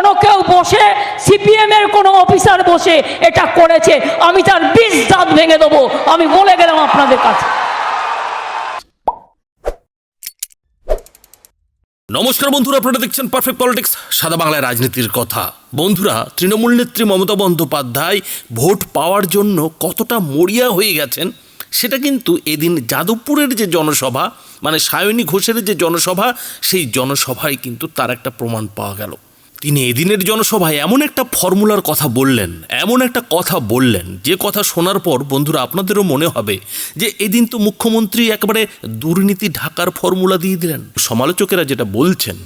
কোনো কেউ বসে সিপিএম এর কোনো অফিসার বসে এটা করেছে, আমি তার বিষ দাঁত ভেঙে দেবো, আমি বলে গেলাম আপনাদের কাছে। নমস্কার বন্ধুরা, আপনারা দেখছেন পারফেক্ট পলিটিক্স সাদা বাংলায় রাজনীতির কথা। বন্ধুরা, তৃণমূল নেত্রী মমতা বন্দ্যোপাধ্যায় ভোট পাওয়ার জন্য কতটা মরিয়া হয়ে গেছেন, সেটা কিন্তু এদিন যাদবপুরের যে জনসভা মানে সায়নী ঘোষের যে জনসভা, সেই জনসভায় কিন্তু তার একটা প্রমাণ পাওয়া গেল। তিনি এদিনের জনসভায় এমন একটা ফর্মুলার কথা বললেন, এমন একটা কথা বললেন, যে কথা শোনার পর বন্ধুরা আপনাদেরও মনে হবে যে এদিন তো মুখ্যমন্ত্রী একেবারে দুর্নীতি ঢাকার ফর্মুলা দিয়ে দিলেন। সমালোচকেরা যেটা বলছেন,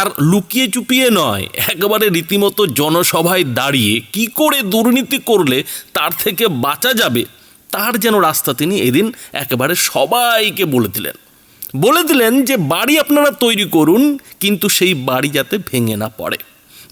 আর লুকিয়ে চুপিয়ে নয়, একেবারে রীতিমতো জনসভায় দাঁড়িয়ে কি করে দুর্নীতি করলে তার থেকে বাঁচা যাবে, তার যেন রাস্তা তিনি এদিন একেবারে সবাইকে বলে দিলেন। বলে দিলেন যে বাড়ি আপনারা তৈরি করুন, কিন্তু সেই বাড়ি যাতে ভেঙে না পড়ে।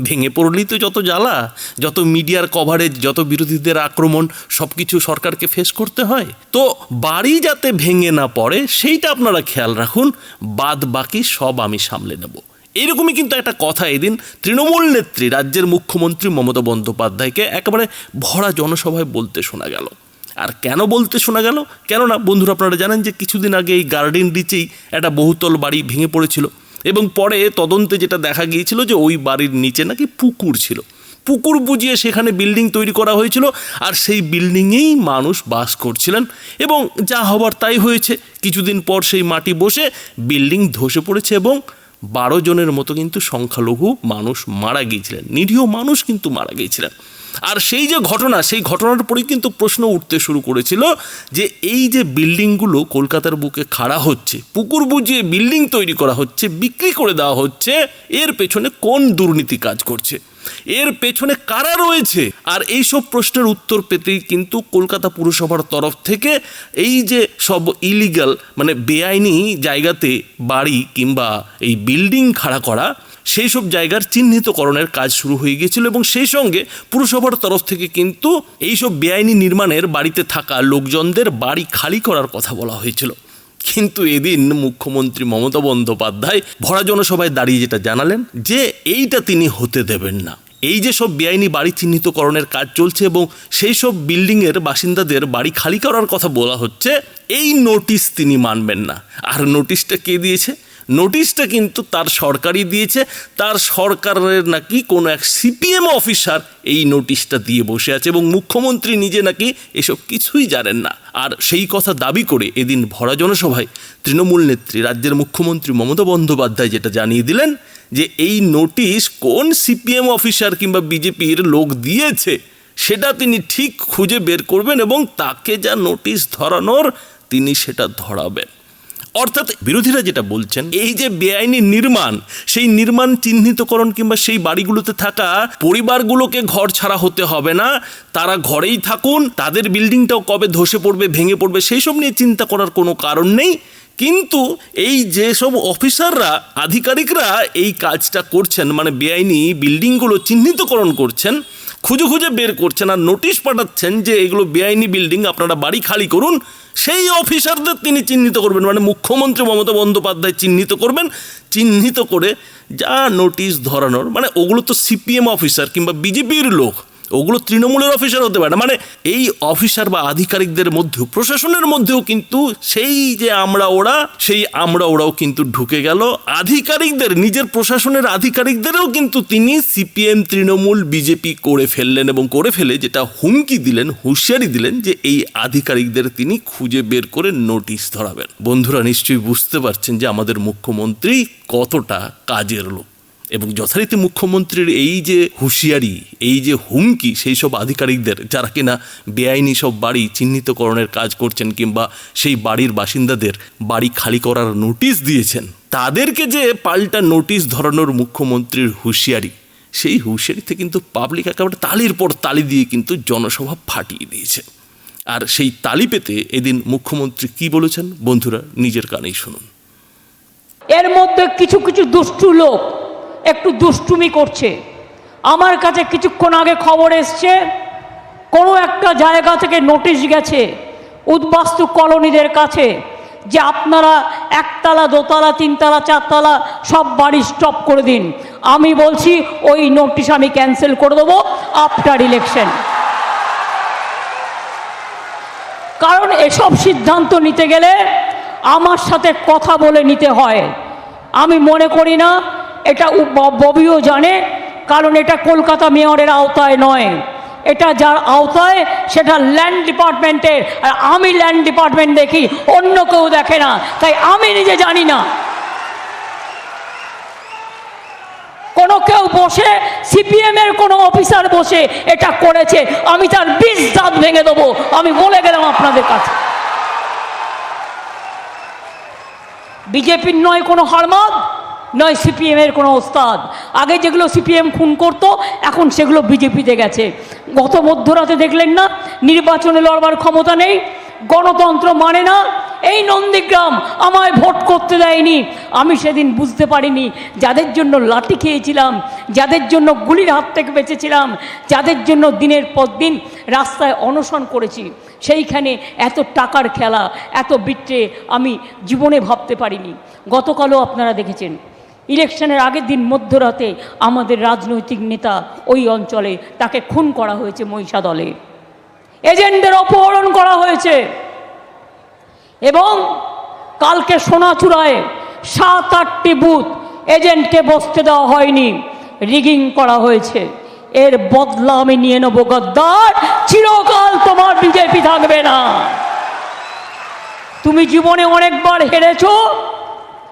ভেঙে পড়লেই তো যত জ্বালা, যত মিডিয়ার কভারেজ যত বিরোধীদের আক্রমণ সব কিছু সরকারকে ফেস করতে হয়। তো বাড়ি যাতে ভেঙে না পড়ে, সেইটা আপনারা খেয়াল রাখুন, বাদ বাকি সব আমি সামলে নেব। এরকমই কিন্তু একটা কথা এদিন তৃণমূল নেত্রী, রাজ্যের মুখ্যমন্ত্রী মমতা বন্দ্যোপাধ্যায়কে একেবারে ভরা জনসভায় বলতে শোনা গেল। আর কেন বলতে শোনা গেল? কেননা, বন্ধুরা, আপনারা জানেন যে কিছুদিন আগে এই গার্ডেন রিচেই একটা বহুতল বাড়ি ভেঙে পড়েছিল। এবং পরে তদন্তে যেটা দেখা গিয়েছিল যে ওই বাড়ির নিচে নাকি পুকুর ছিল। পুকুর বুঝিয়ে সেখানে বিল্ডিং তৈরি করা হয়েছিল আর সেই বিল্ডিংয়েই মানুষ বাস করছিলেন এবং যা হবার তাই হয়েছে। কিছুদিন পর সেই মাটি বসে বিল্ডিং ধসে পড়েছে এবং বারো জনের মতো কিন্তু সংখ্যালঘু মানুষ মারা গিয়েছিলেন। নিরীহ মানুষ কিন্তু মারা গিয়েছিলেন। আর সেই যে ঘটনা, সেই ঘটনার পরেই কিন্তু প্রশ্ন উঠতে শুরু করেছিল যে এই যে বিল্ডিংগুলো কলকাতার বুকে খাড়া হচ্ছে, পুকুর বুঝিয়ে বিল্ডিং তৈরি করা হচ্ছে, বিক্রি করে দেওয়া হচ্ছে, এর পেছনে কোন দুর্নীতি কাজ করছে? এর পেছনে কারা রয়েছে? আর এই সব প্রশ্নের উত্তর পেতেই কিন্তু কলকাতা পুরসভার তরফ থেকে এই যে সব ইলিগাল মানে বেআইনি জায়গাতে বাড়ি কিংবা এই বিল্ডিং খাড়া করা সেই সব জায়গার চিহ্নিতকরণের কাজ শুরু হয়ে গিয়েছিল এবং সেই সঙ্গে পুরসভার তরফ থেকে কিন্তু এইসব বেআইনি নির্মাণের বাড়িতে থাকা লোকজনদের বাড়ি খালি করার কথা বলা হয়েছিল। কিন্তু এদিন মুখ্যমন্ত্রী মমতা বন্দ্যোপাধ্যায় ভরা জনসভায় দাঁড়িয়ে যেটা জানালেন যে এইটা তিনি হতে দেবেন না। এই যে সব বেআইনি বাড়ি চিহ্নিতকরণের কাজ চলছে এবং সেই সব বিল্ডিংয়ের বাসিন্দাদের বাড়ি খালি করার কথা বলা হচ্ছে, এই নোটিশ তিনি মানবেন না। আর নোটিশটা কে দিয়েছে? নোটিশটা কিন্তু তার সরকারই দিয়েছে। তার সরকারের নাকি কোনো এক সিপিএম অফিসার এই নোটিশটা দিয়ে বসে আছে এবং মুখ্যমন্ত্রী নিজে নাকি এসব কিছুই জানেন না। আর সেই কথা দাবি করে এদিন ভরা জনসভায় তৃণমূল নেত্রী, রাজ্যের মুখ্যমন্ত্রী মমতা বন্দ্যোপাধ্যায় যেটা জানিয়ে দিলেন যে এই নোটিশ কোন সিপিএম অফিসার কিংবা বিজেপির লোক দিয়েছে, সেটা তিনি ঠিক খুঁজে বের করবেন এবং তাকে যা নোটিশ ধরানোর তিনি সেটা ধরাবেন। অর্থাৎ বিরোধীরা যেটা বলছেন, এই যে বেআইনি নির্মাণ, সেই নির্মাণ চিহ্নিতকরণ কিংবা সেই বাড়িগুলোতে থাকা পরিবারগুলোকে ঘর ছাড়া হতে হবে না, তারা ঘরেই থাকুন, তাদের বিল্ডিংটাও কবে ধসে পড়বে, ভেঙে পড়বে সেই সব নিয়ে চিন্তা করার কোনো কারণ নেই। কিন্তু এই যেসব অফিসাররা, আধিকারিকরা এই কাজটা করছেন মানে বেআইনি বিল্ডিংগুলো চিহ্নিতকরণ করছেন খুঁজে খুঁজে বের করছেন আর নোটিশ পাঠাচ্ছেন যে এগুলো বেআইনি বিল্ডিং, আপনারা বাড়ি খালি করুন। সেই অফিসারদের তিনি চিহ্নিত করবেন মানে মুখ্যমন্ত্রী মমতা বন্দ্যোপাধ্যায় চিহ্নিত করবেন। চিহ্নিত করে যা নোটিশ ধরানোর মানে ওগুলো তো সিপিএম অফিসার কিংবা বিজেপির লোক। ওগুলো তৃণমূলের অফিসার হতে পারে মানে এই অফিসার বা আধিকারিকদের মধ্যেও, প্রশাসনের মধ্যেও কিন্তু সেই যে আমরা ওরা, সেই আমরা ওরাও কিন্তু ঢুকে গেল। আধিকারিকদের, নিজের প্রশাসনের আধিকারিকদেরও কিন্তু তিনি সিপিএম, তৃণমূল, বিজেপি করে ফেললেন এবং করে ফেলে যেটা হুমকি দিলেন, হুঁশিয়ারি দিলেন যে এই আধিকারিকদের তিনি খুঁজে বের করে নোটিশ ধরাবেন। বন্ধুরা, নিশ্চয়ই বুঝতে পারছেন যে আমাদের মুখ্যমন্ত্রী কতটা কাজের লোক। এবং যথারীতি মুখ্যমন্ত্রীর এই যে হুঁশিয়ারি, এই যে হুমকি, সেই সব আধিকারিকদের, যারা কিনা বেআইনি সব বাড়ি চিহ্নিতকরণের কাজ করছেন কিংবা সেই বাড়ির বাসিন্দাদের বাড়ি খালি করার নোটিশ দিয়েছেন, তাদেরকে যে পাল্টা নোটিশ ধরানোর মুখ্যমন্ত্রীর হুঁশিয়ারি, সেই হুঁশিয়ারিতে কিন্তু পাবলিক একেবারে তালির পর তালি দিয়ে কিন্তু জনসভা ফাটিয়ে দিয়েছে। আর সেই তালি পেতে এদিন মুখ্যমন্ত্রী কি বলেছেন? বন্ধুরা, নিজের কানেই শুনুন। এর মধ্যে কিছু কিছু দুষ্টু লোক একটু দুষ্টুমি করছে। আমার কাছে কিছুক্ষণ আগে খবর এসছে, কোনো একটা জায়গা থেকে নোটিশ গেছে উদ্বাস্তু কলোনিদের কাছে যে আপনারা একতলা, দোতলা, তিনতলা, চারতলা সব বাড়ি স্টপ করে দিন। আমি বলছি, ওই নোটিশ আমি ক্যান্সেল করে দেবো আফটার ইলেকশন কারণ এসব সিদ্ধান্ত নিতে গেলে আমার সাথে কথা বলে নিতে হয়। আমি মনে করি না এটা ববিও জানে, কারণ এটা কলকাতা মেয়রের আওতায় নয়। এটা যার আওতায়, সেটা ল্যান্ড ডিপার্টমেন্টের আর আমি ল্যান্ড ডিপার্টমেন্ট দেখি, অন্য কেউ দেখে না। তাই আমি নিজে জানি না। কোনো কেউ বসে সিপিএম এর কোনো অফিসার বসে এটা করেছে, আমি তার বিষ দাঁত ভেঙে দেবো। আমি বলে গেলাম আপনাদের কাছে। বিজেপির নয় কোনো হারমাদ নয় সিপিএমের কোনো ওস্তাদ। আগে যেগুলো সিপিএম খুন করতো, এখন সেগুলো বিজেপিতে গেছে। গত মধ্যরাতে দেখলেন না, নির্বাচনে লড়বার ক্ষমতা নেই, গণতন্ত্র মানে না, এই নন্দীগ্রাম আমায় ভোট করতে দেয়নি। আমি সেদিন বুঝতে পারিনি, যাদের জন্য লাঠি খেয়েছিলাম, যাদের জন্য গুলির হাত থেকে বেঁচেছিলাম, যাদের জন্য দিনের পর দিন রাস্তায় অনশন করেছি, সেইখানে এত টাকার খেলা, এত বিট্রে আমি জীবনে ভাবতে পারিনি। গতকালও আপনারা দেখেছেন। ইলেকশনের আগের দিন মধ্যরাতে আমাদের রাজনৈতিক নেতা ওই অঞ্চলে তাকে খুন করা হয়েছে মহিষা দলে এজেন্টদের অপহরণ করা হয়েছে। এবং কালকে সোনাচূড়ায় সাত আটটি বুথ এজেন্টকে বসতে দেওয়া হয়নি, রিগিং করা হয়েছে। এর বদলা আমি নিয়ে নেব, গদ্দার। চিরকাল তোমার বিজেপি থাকবে না। তুমি জীবনে অনেকবার হেরেছো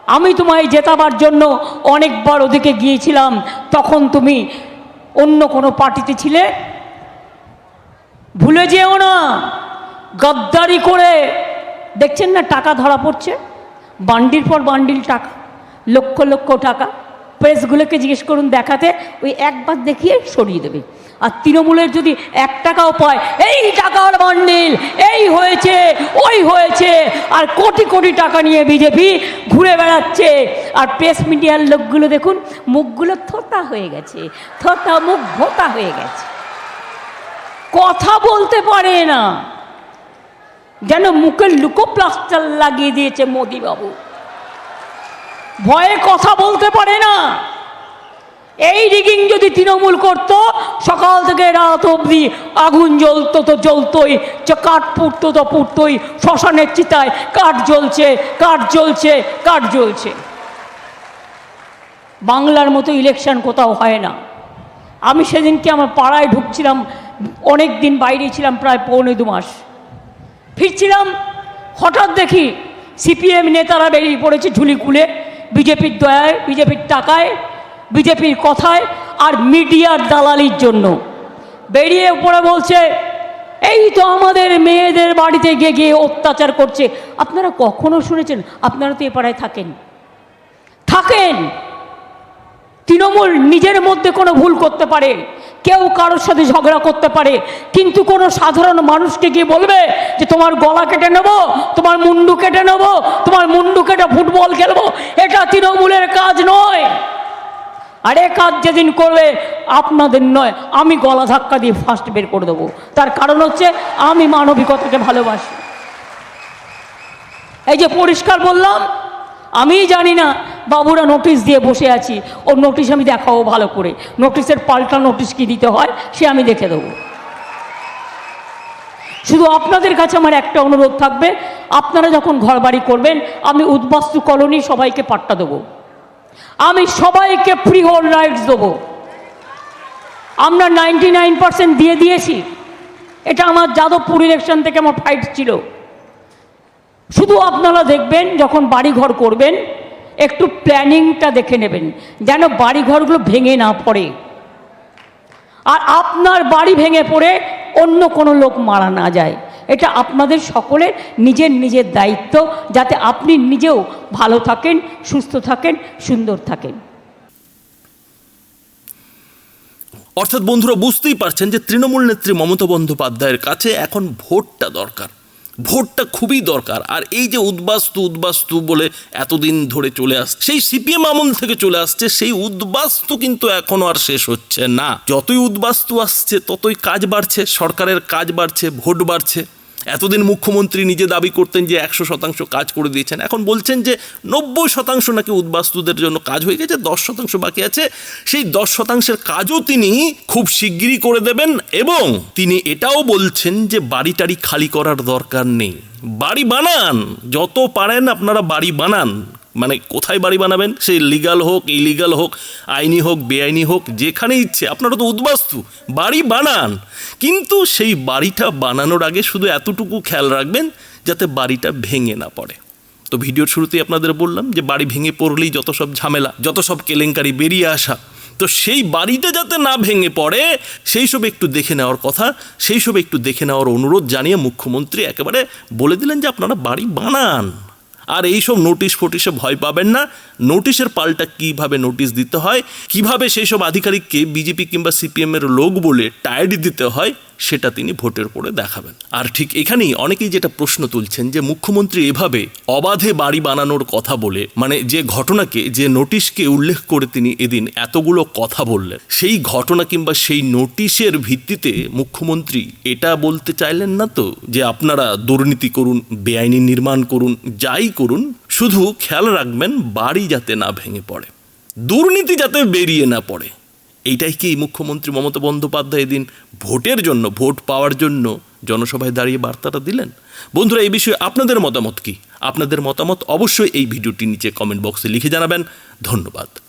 আমি তোমায় জেতাবার জন্য অনেকবার ওদিকে গিয়েছিলাম, তখন তুমি অন্য কোনো পার্টিতে ছিলে? ভুলে যেও না, গদ্দারি করে, দেখছেন না টাকা ধরা পড়ছে? বান্ডিল পর বান্ডিল টাকা, লক্ষ লক্ষ টাকা। প্রেসগুলোকে জিজ্ঞেস করুন দেখাতে, ওই একবার দেখিয়ে সরিয়ে দেবে। আর তৃণমূলের যদি এক টাকাও পায়, এই টাকার বান্ডিল এই হয়েছে, ওই হয়েছে, আর কোটি কোটি টাকা নিয়ে বিজেপি ঘুরে বেড়াচ্ছে। আর প্রেস মিডিয়ার লোকগুলো দেখুন, মুখগুলো থোতা হয়ে গেছে, থোতা মুখ ভোতা হয়ে গেছে। কথা বলতে পারে না। যেন মুখে লুকো প্লাস্টার লাগিয়ে দিয়েছে মোদিবাবু। ভয়ে কথা বলতে পারে না। এই রিগিং যদি তৃণমূল করত, সকাল থেকে রাত অবধি আগুন জ্বলতো তো জ্বলতোই কাঠ পুড়তো তো পুড়তোই, শ্মশানের চিতায় কাঠ জ্বলছে কাঠ জ্বলছে কাঠ জ্বলছে। বাংলার মতো ইলেকশন কোথাও হয় না। আমি সেদিনকে আমার পাড়ায় ঢুকছিলাম, অনেক দিন বাইরে ছিলাম, প্রায় পৌনে দু মাস। ফিরছিলাম, হঠাৎ দেখি সিপিএম নেতারা বেরিয়ে পড়েছে ঝুলি খুলে বিজেপির দয়ায়, বিজেপির টাকায় বিজেপির কথায় আর মিডিয়ার দালালির জন্য। বেরিয়ে পড়ে বলছে, এই তো আমাদের মেয়েদের বাড়িতে গিয়ে গিয়ে অত্যাচার করছে। আপনারা কখনো শুনেছেন? আপনারা তো এ পাড়ায় থাকেন। থাকেন। তৃণমূল নিজের মধ্যে কোনো ভুল করতে পারে, কেউ কারোর সাথে ঝগড়া করতে পারে, কিন্তু কোনো সাধারণ মানুষকে গিয়ে বলবে যে, তোমার গলা কেটে নেব, তোমার মুন্ডু কেটে নেব, তোমার মুন্ডু কেটে ফুটবল খেলব। এটা তৃণমূলের কাজ নয়। আর কাজ যেদিন করবে আপনাদের নয়, আমি গলা ধাক্কা দিয়ে ফার্স্ট বের করে দেবো। তার কারণ হচ্ছে আমি মানবিকতাকে ভালোবাসি। এই যে পরিষ্কার বললাম, আমি জানি না বাবুরা নোটিশ দিয়ে বসে আছি, ওর নোটিশ আমি দেখাবো ভালো করে। নোটিশের পাল্টা নোটিশ কি দিতে হয়, সে আমি দেখে দেবো। শুধু আপনাদের কাছে আমার একটা অনুরোধ থাকবে, আপনারা যখন ঘরবাড়ি করবেন, আমি উদ্বাস্তু কলোনি সবাইকে পাট্টা দেবো। আমি সবাইকে ফ্রি হোল রাইটস দেবো। আমরা নাইনটি নাইন পার্সেন্ট দিয়ে দিয়েছি। এটা আমার যাদবপুর ইলেকশন থেকে আমার ফাইট ছিল। শুধু আপনারা দেখবেন, যখন বাড়ি ঘর করবেন, একটু প্ল্যানিংটা দেখে নেবেন, যেন বাড়ি ঘরগুলো ভেঙে না পড়ে। আর আপনার বাড়ি ভেঙে পড়ে অন্য কোনো লোক মারা না যায়। এটা আপনাদের সকলের নিজের নিজের দায়িত্ব, যাতে আপনি নিজেও ভালো থাকেন, সুস্থ থাকেন, সুন্দর থাকেন। অর্থাৎ বন্ধুরা, বুঝতেই পারছেন যে তৃণমূল নেত্রী মমতা বন্দ্যোপাধ্যায়ের কাছে এখন ভোটটা দরকার। ভোটটা খুবই দরকার। আর এই যে উদ্বাস্তু উদ্বাস্তু বলে এতদিন ধরে চলে আসছে সেই সিপিএম আমল থেকে চলে আসছে, সেই উদ্বাস্তু কিন্তু এখনও আর শেষ হচ্ছে না। যতই উদ্বাস্তু আসছে, ততই কাজ বাড়ছে, সরকারের কাজ বাড়ছে, ভোট বাড়ছে। এতদিন মুখ্যমন্ত্রী নিজে দাবি করতেন যে একশো শতাংশ কাজ করে দিয়েছেন। এখন বলছেন যে নব্বই শতাংশ নাকি উদ্বাস্তুদের জন্য কাজ হয়ে গেছে, দশ শতাংশ বাকি আছে। সেই দশ শতাংশের কাজও তিনি খুব শিগগিরই করে দেবেন এবং তিনি এটাও বলছেন যে বাড়ি টাড়ি খালি করার দরকার নেই। বাড়ি বানান, যত পারেন আপনারা বাড়ি বানান। মানে কোথায় বাড়ি বানাবেন? সেই লিগাল হোক ইলিগাল হোক, আইনি হোক, বেআইনি হোক, যেখানে ইচ্ছে। আপনারা তো উদ্বাস্তু, বাড়ি বানান। কিন্তু সেই বাড়িটা বানানোর আগে শুধু এতটুকু খেয়াল রাখবেন যাতে বাড়িটা ভেঙে না পড়ে। তো ভিডিওর শুরুতেই আপনাদের বললাম যে বাড়ি ভেঙে পড়লেই যত সব ঝামেলা, যত সব কেলেঙ্কারি বেরিয়ে আসা, তো সেই বাড়িটা যাতে না ভেঙে পড়ে, সেই সব একটু দেখে নেওয়ার কথা, সেই সব একটু দেখে নেওয়ার অনুরোধ জানিয়ে মুখ্যমন্ত্রী একেবারে বলে দিলেন যে আপনারা বাড়ি বানান। আর এইসব নোটিশ ফোটিশে ভয় পাবেন না। নোটিশের পাল্টা কীভাবে নোটিশ দিতে হয়? কীভাবে সেই সব আধিকারিককে বিজেপি কিংবা সিপিএমের লোক বলে টায়ার্ড দিতে হয়? সেটা তিনি ভোটের পরে দেখাবেন। আর ঠিক এখানেই অনেকেই যেটা প্রশ্ন তুলছেন যে মুখ্যমন্ত্রী এভাবে অবাধে বাড়ি বানানোর কথা বলে মানে যে ঘটনাকে, যে নোটিশকে উল্লেখ করে তিনি এদিন এতগুলো কথা বললেন, সেই ঘটনা কিংবা সেই নোটিশের ভিত্তিতে মুখ্যমন্ত্রী এটা বলতে চাইলেন না তো? যে আপনারা দুর্নীতি করুন, বেআইনি নির্মাণ করুন, যাই করুন, শুধু খেয়াল রাখবেন বাড়ি যাতে না ভেঙে পড়ে, দুর্নীতি যাতে বেরিয়ে না পড়ে। এইটাই কি মুখ্যমন্ত্রী মমতা বন্দ্যোপাধ্যায় এদিন ভোটের জন্য, ভোট পাওয়ার জন্য জনসভায় দাঁড়িয়ে বার্তাটা দিলেন? বন্ধুরা, এই বিষয়ে আপনাদের মতামত কি? আপনাদের মতামত অবশ্যই এই ভিডিওটি নিচে কমেন্ট বক্সে লিখে জানাবেন। ধন্যবাদ।